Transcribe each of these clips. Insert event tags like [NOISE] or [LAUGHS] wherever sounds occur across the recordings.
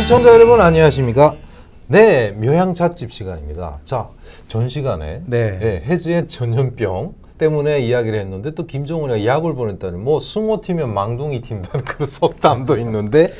시청자 여러분 안녕하십니까? 네, 묘향찻집 시간입니다. 자, 전 시간에 네. 예, 해즈의 전염병 때문에 이야기를 했는데 또 김정은이가 약을 보냈다니 뭐 승호 팀면 망둥이 팀단 그 속담도 있는데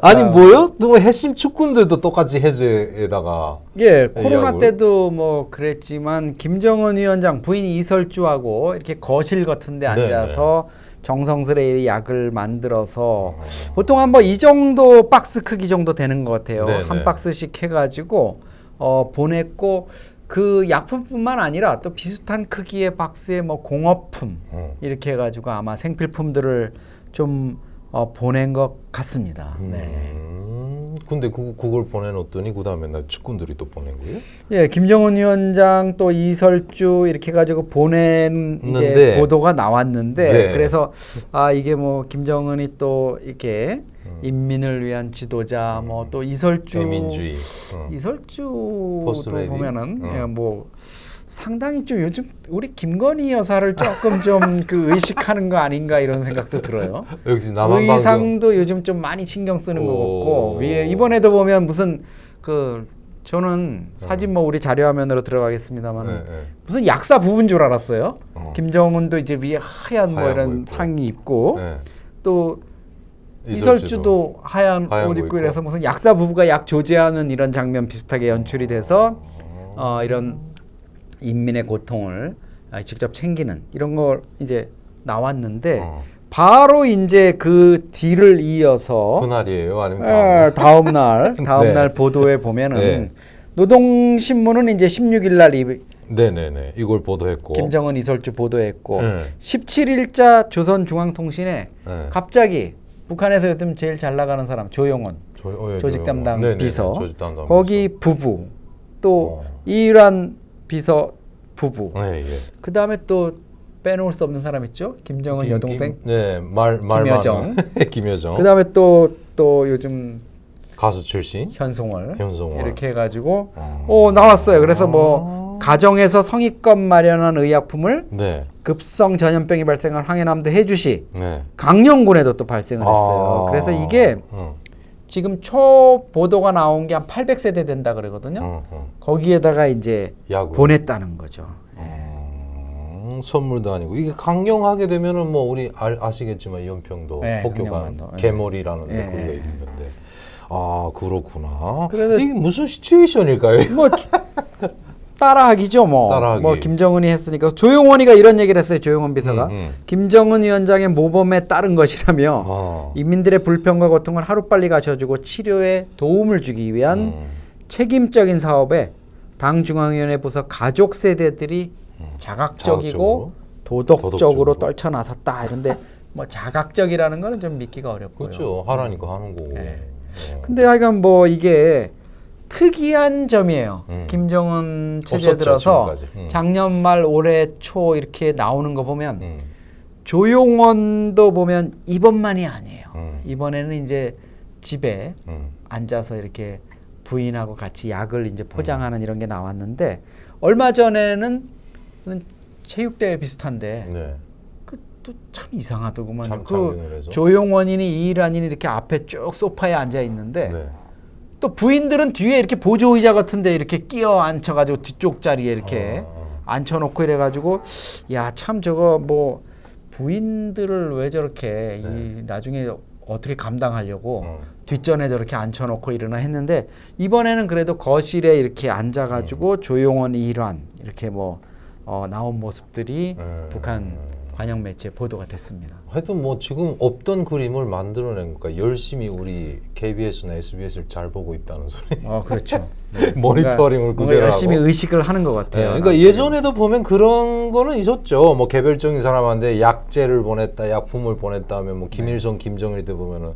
아니 아. 뭐요? 또 해심 축구들도 똑같이 해즈에다가 예, 코로나 약을? 때도 뭐 그랬지만 김정은 위원장 부인 이설주하고 이렇게 거실 같은데 네, 앉아서 정성스레 이 약을 만들어서 보통 한뭐이 정도 박스 크기 정도 되는 것 같아요. 네, 한 네. 박스씩 해가지고 어 보냈고 그 약품뿐만 아니라 또 비슷한 크기의 박스에 뭐 공업품 어. 이렇게 해가지고 아마 생필품들을 좀 어, 보낸 것 같습니다. 네. 음, 근데 그, 그걸 보내놓더니 그 다음에 나 축구들이 또 보낸 거예요? 예, 김정은 위원장 또 이설주 이렇게 가지고 보낸 이제. 보도가 나왔는데 네. 그래서 아 이게 뭐 김정은이 또 이렇게 음. 인민을 위한 지도자 뭐또 이설주 대민주의. 어. 이설주도. 보면은 어. 예, 뭐 상당히 좀 요즘 우리 김건희 여사를 조금 좀 [LAUGHS] 그 의식하는 거 아닌가 이런 생각도 들어요. 역시 남한. 의상도 요즘 좀 많이 신경 쓰는 것 같고 오. 위에 이번에도 보면 무슨 그 저는 사진 뭐 우리 자료 화면으로 들어가겠습니다만 네, 네. 무슨 약사 부부인 줄 알았어요. 어. 김정은도 이제 위에 하얀 뭐 하얀 이런 거 입고. 상의 입고 네. 또 이설주도 하얀, 하얀 옷거 입고 입고. 이래서 무슨 약사 부부가 약 조제하는 이런 장면 비슷하게 연출이 돼서 어 이런 인민의 고통을 아, 직접 챙기는 이런 걸 이제 나왔는데 어. 바로 이제 그 뒤를 이어서 그날이에요, 아니면 어, 다음? 다음 날 다음 [LAUGHS] 네. 날 보도에 보면은 네. 노동신문은 이제 16일 날 이, 네네네. 이걸 보도했고. 김정은 이설주 보도했고 네. 17일자 조선중앙통신에 네. 갑자기 북한에서 요즘 제일 잘 나가는 사람 조용원 조, 어, 예, 조직. 담당 비서 거기 부부 또 어. 이일환 비서 부부. 네, 예. 그 다음에 또 빼놓을 수 없는 사람 있죠 김정은 김- 여동생 김, 네, 말, 말 김여정. [LAUGHS] 그 다음에 또 또 요즘 가수 출신. 현송월, 현송월. 이렇게 해가지고 어. 오 나왔어요 그래서 뭐 가정에서 성의껏 마련한 의약품을 네. 급성 전염병이 발생한 황해남도 해주시 네. 강령군에도 또 발생을 했어요 아. 그래서 이게 어, 지금 초 보도가 나온 게 한 800세대 된다 그러거든요 어, 어. 거기에다가 이제 야구. 보냈다는 거죠 음, 선물도 아니고 이게 강령하게 되면은 뭐 우리 알, 아시겠지만 연평도 네, 폭격한 강령반도. 네. 개머리라는 데 네. 거기가 있는데 아 그렇구나. 그래서- 이게 무슨 시츄에이션일까요? 뭐 [LAUGHS] 따라하기죠 뭐. 따라하기. 뭐 김정은이 했으니까 조용원이가 이런 얘기를 했어요. 조용원 비서가 음, 음. 김정은 위원장의 모범에 따른 것이라며 아. 인민들의 불평과 고통을 하루빨리 가셔주고 치료에 도움을 주기 위한 음. 책임적인 사업에 당 중앙위원회 부서 가족 세대들이 자각적이고 자각적으로. 도덕적으로, 도덕적으로. 떨쳐 나섰다 이런데 [LAUGHS] 뭐 자각적이라는 거는 좀 믿기가 어렵고요. 그렇죠. 하라니까 하는 거고. 네. 어. 근데 하여간 뭐 이게 특이한 점이에요. 음. 김정은 체제 없었죠, 들어서 지금까지. 음. 작년 말 올해 초 이렇게 나오는 거 보면 음. 조용원도 보면 이번만이 아니에요. 음. 이번에는 이제 집에 음. 앉아서 이렇게 부인하고 같이 약을 이제 포장하는 음. 이런 게 나왔는데 얼마 전에는 체육대회 비슷한데 네. 그또참 이상하더구만. 참- 그. 조용원이니 이일환이니 이렇게 앞에 쭉 소파에 앉아 있는데 네. 또 부인들은 뒤에 이렇게 보조 의자 같은데 이렇게 끼어 앉혀가지고 뒤쪽 자리에 이렇게 어. 앉혀놓고 이래가지고 야 참 저거 뭐 부인들을 왜 저렇게 이 나중에 어떻게 감당하려고 네. 어. 뒷전에 저렇게 앉혀놓고 이러나 했는데 이번에는 그래도 거실에 이렇게 앉아가지고 조용원 이일환 이렇게 뭐 어, 나온 모습들이 음. 북한 관영 매체 보도가 됐습니다. 하여튼 뭐 지금 없던 그림을 만들어낸 거니까 열심히 우리 KBS나 SBS를 잘 보고 있다는 소리. 어 [LAUGHS] 그렇죠. [LAUGHS] 모니터링을 뭔가 그대로 열심히 하고. 의식을 하는 것 네, 같아요. 그러니까 예전에도 보면 그런 거는 있었죠. 뭐 개별적인 사람한테 약재를 보냈다, 약품을 보냈다 하면 뭐 김일성, 김정일 때 보면은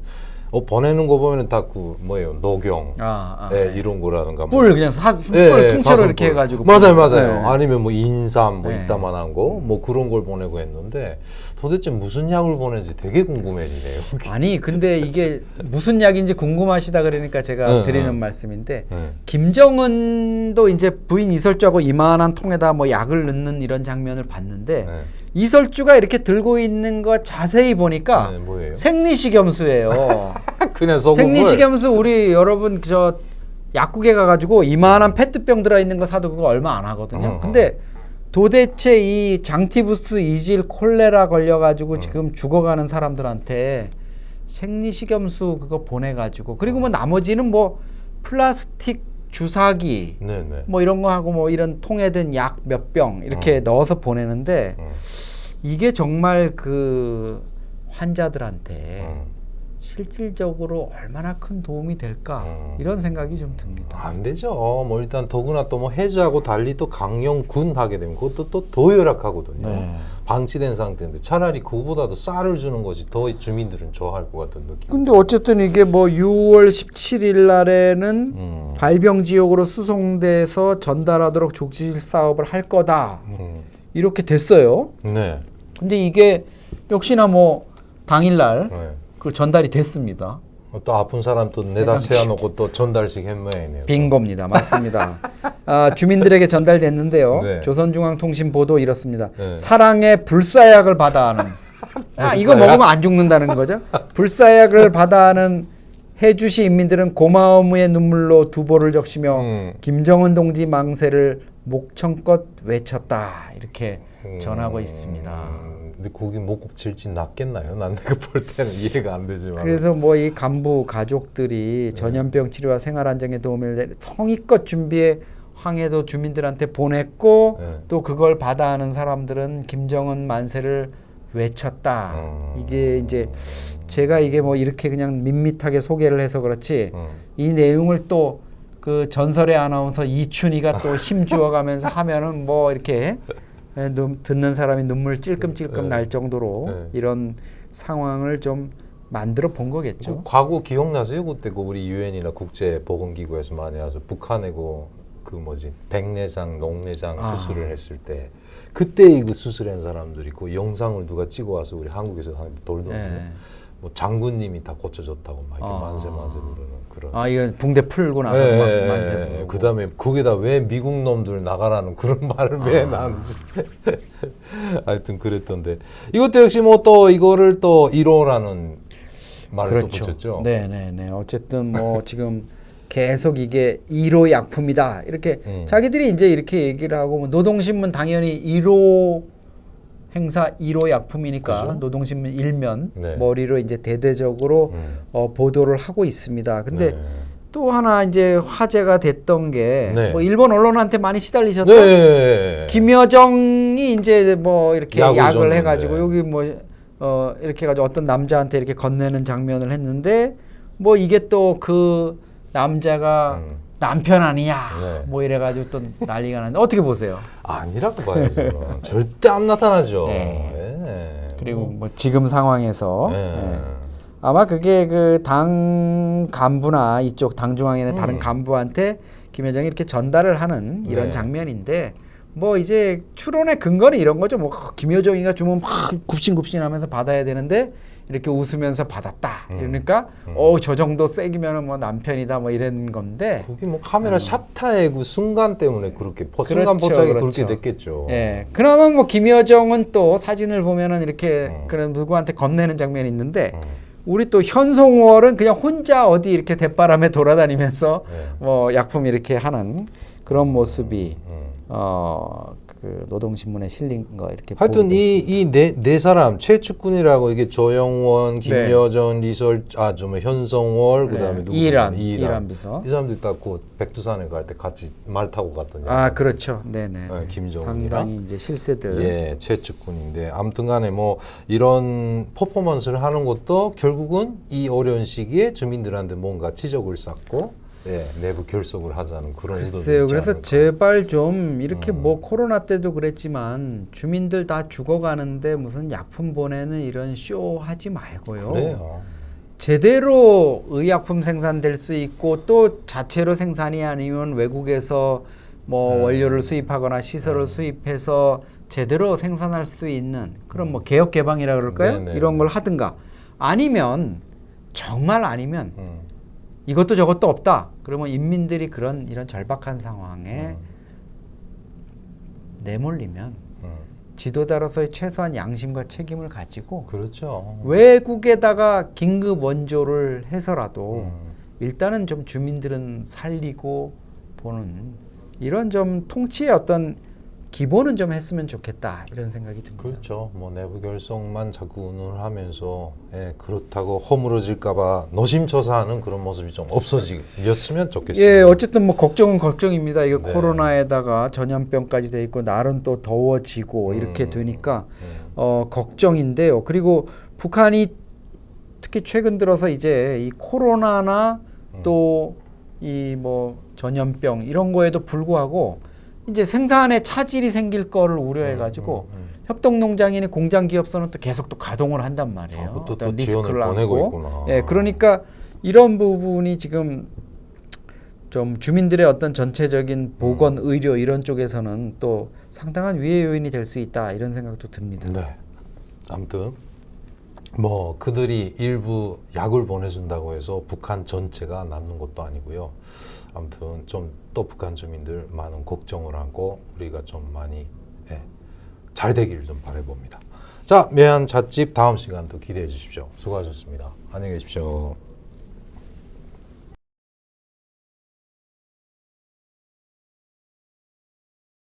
어 보내는 거 보면은 다 그 뭐예요 노경, 아, 아. 네, 이런 거라든가 뭐. 뿔 그냥 사, 뿔 예, 예, 통째로. 이렇게 해가지고 맞아요, 뿔. 맞아요. 네. 아니면 뭐 인삼 뭐 네. 이따만한 거, 뭐 그런 걸 보내고 했는데 도대체 무슨 약을 보내는지 되게 궁금해지네요. [LAUGHS] 아니 근데 이게 무슨 약인지 궁금하시다 그러니까 제가 응, 드리는 응. 말씀인데 네. 김정은도 이제 부인 이설주하고 이만한 통에다 뭐 약을 넣는 이런 장면을 봤는데 네. 이설주가 이렇게 들고 있는 거 자세히 보니까 네? 생리식염수예요. [LAUGHS] 그냥 소금을 생리식염수 우리 여러분 저 약국에 가가지고 이만한 페트병 들어있는 거 사도 그거 얼마 안 하거든요. 어. 근데 도대체 이 장티부스 이질 콜레라 걸려가지고 음. 지금 죽어가는 사람들한테 생리식염수 그거 보내가지고 그리고 뭐 나머지는 뭐 플라스틱 주사기 네네. 뭐 이런 거 하고 뭐 이런 통에 든 약 몇 병 이렇게 넣어서 보내는데 음. 이게 정말 그 환자들한테 음. 실질적으로 얼마나 큰 도움이 될까 음. 이런 생각이 좀 듭니다. 안 되죠. 뭐 일단 더구나 또 뭐 해제하고 달리 또 강령군 하게 되면 그것도 또더 열악하거든요. 네. 방치된 상태인데 차라리 그거보다도 쌀을 주는 것이 더 주민들은 좋아할 것 같은 느낌. 근데 어쨌든 이게 뭐 6월 17일 날에는 음. 발병 지역으로 수송돼서 전달하도록 족질 사업을 할 거다 음. 이렇게 됐어요. 네. 근데 이게 역시나 뭐 당일날 네. 그 전달이 됐습니다. 어, 또 아픈 사람 또 내다 세워놓고 또 전달식 했모양이네요. 빙고입니다. 맞습니다. 아, 주민들에게 전달됐는데요. 네. 조선중앙통신 보도 이렇습니다. 네. 사랑의 불사약을 받아하는. 아, 이거 불사약? 먹으면 안 죽는다는 거죠? 불사약을 받아하는 해주시 인민들은 고마움의 눈물로 두보를 적시며 음. 김정은 동지 망세를 목청껏 외쳤다 이렇게 음. 전하고 있습니다. 음, 근데 거기 뭐꼭 질진 낫겠나요? 난 내가 볼 때는 이해가 안 되지만. 그래서 뭐 이 간부 가족들이 전염병 치료와 생활 안정에 도움을 내 성의껏 준비해 황해도 주민들한테 보냈고 네. 또 그걸 받아하는 사람들은 김정은 만세를 외쳤다. 음. 이게 이제 제가 이게 뭐 이렇게 그냥 밋밋하게 소개를 해서 그렇지 음. 이 내용을 또 그 전설의 아나운서 이춘희가 또 힘주어 가면서 [LAUGHS] 하면은 뭐 이렇게 듣는 사람이 눈물 찔끔찔끔 네. 날 정도로 네. 이런 상황을 좀 만들어 본그 거겠죠. 과거 기억나세요? 그때 그 우리 유엔이나 국제 보건기구에서 많이 와서 북한에 그, 그 뭐지 백내장, 녹내장 아. 수술을 했을 때 그때 그 수술한 사람들이 그 영상을 누가 찍어 와서 우리 한국에서 돌던데 네. 뭐 장군님이 다 고쳐줬다고 막 이렇게 아. 만세 만세 부르는 그런. 아 이건 붕대 풀고 나서 예, 막 예, 만세 예. 부르고. 그다음에 거기다 왜 미국 놈들 나가라는 그런 [LAUGHS] 말을 왜 아. 나는지 [LAUGHS] 하여튼 그랬던데 이것도 역시 뭐 또 이거를 또 1호라는 말을 또 붙였죠. 네네네. 어쨌든 뭐 [LAUGHS] 지금 계속 이게 1호 약품이다 이렇게 음. 자기들이 이제 이렇게 얘기를 하고 뭐 노동신문 당연히 1호 행사 1호 약품이니까 그죠? 노동신문 일면 네. 머리로 이제 대대적으로 음. 어, 보도를 하고 있습니다. 근데 네. 또 하나 이제 화제가 됐던 게 네. 뭐 일본 언론한테 많이 시달리셨던 네. 김여정이 이제 뭐 이렇게 야구 약을. 해가지고 여기 뭐 어 이렇게 해가지고 어떤 남자한테 이렇게 건네는 장면을 했는데 뭐 이게 또 그 남자가 음. 남편 아니냐 네. 뭐 이래가지고 또 난리가 났는데 어떻게 보세요? 아니라고 봐요 저는 [LAUGHS] 절대 안 나타나죠. 네. 네. 그리고 뭐 지금 상황에서 네. 예. 아마 그게 그 당 간부나 이쪽 당 중앙에 있는 다른 음. 간부한테 김여정이 이렇게 전달을 하는 이런 네. 장면인데 뭐 이제 추론의 근거는 이런 거죠. 뭐 김여정이가 주면 막 굽신굽신하면서 받아야 되는데 이렇게 웃으면서 받았다. 음. 이러니까 음. 어저 정도 세기면은 뭐 남편이다 뭐 이런 건데. 그게 뭐 카메라 샷타의 그 순간 때문에 그렇게 포, 순간 음. 그렇죠, 포착이 그렇죠. 그렇게 됐겠죠. 예. 그러면 뭐 김여정은 또 사진을 보면은 이렇게 음. 그런 누구한테 건네는 장면이 있는데 음. 우리 또 현송월은 그냥 혼자 어디 이렇게 대바람에 돌아다니면서 네. 뭐 약품 이렇게 하는 그런 모습이 음. 어 그 노동신문에 실린 거 이렇게 하여튼 보고 이 있습니다. 이네네 사람 최측군이라고 이게 조영원, 네. 김여전, 리설 아좀 현성월 그다음에 네. 누구 이란, 이란 이란 비서. 이 사람들이 딱그 백두산에 갈 때 같이 말 타고 갔더니 아 그렇죠, 네네. 네, 김정은이랑? 상당히 이제 실세들. 예 최측군인데 아무튼간에 뭐 이런 퍼포먼스를 하는 것도 결국은 이 어려운 시기에 주민들한테 뭔가 지적을 쌓고 예 내부 결속을 하자는 그런 글쎄요. 그래서. 제발 좀 이렇게 음. 뭐 코로나 때도 그랬지만 주민들 다 죽어가는데 무슨 약품 보내는 이런 쇼 하지 말고요. 그래요. 제대로 의약품 생산될 수 있고 또 자체로 생산이 아니면 외국에서 뭐 음. 원료를 수입하거나 시설을 수입해서 제대로 생산할 수 있는 그런 뭐 개혁 개방이라 그럴까요? 네네. 이런 걸 하든가 아니면 정말 아니면 음. 이것도 저것도 없다. 그러면 인민들이 그런 이런 절박한 상황에 음. 내몰리면 음. 지도자로서의 최소한 양심과 책임을 가지고 그렇죠. 외국에다가 긴급 원조를 해서라도 음. 일단은 좀 주민들은 살리고 보는 이런 좀 통치의 어떤 기본은 좀 했으면 좋겠다 이런 생각이 듭니다. 그렇죠. 뭐 내부 결성만 자꾸 운운을 하면서 예, 그렇다고 허물어질까봐 노심초사하는 그런 모습이 좀 없어지였으면 좋겠습니다. 예, 어쨌든 뭐 걱정은 걱정입니다. 이거 네. 코로나에다가 전염병까지 돼 있고 날은 또 더워지고 이렇게 음. 되니까 음. 어 걱정인데요. 그리고 북한이 특히 최근 들어서 이제 이 코로나나 음. 또이 뭐 전염병 이런 거에도 불구하고 이제 생산에 차질이 생길 거를 우려해 가지고 음, 음, 음. 협동농장이니 공장 기업소는 또 계속 또 가동을 한단 말이에요. 아, 또 리스크를 안고. 예, 그러니까 이런 부분이 지금 좀 주민들의 어떤 전체적인 보건 음. 의료 이런 쪽에서는 또 상당한 위해 요인이 될 수 있다 이런 생각도 듭니다. 네. 아무튼 뭐 그들이 일부 약을 보내준다고 해서 북한 전체가 남는 것도 아니고요. 아무튼 좀 또 북한 주민들 많은 걱정을 하고 우리가 좀 많이 예, 잘 되기를 좀 바라봅니다. 자, 매한 잣집 다음 시간도 기대해 주십시오. 수고하셨습니다. 안녕히 계십시오.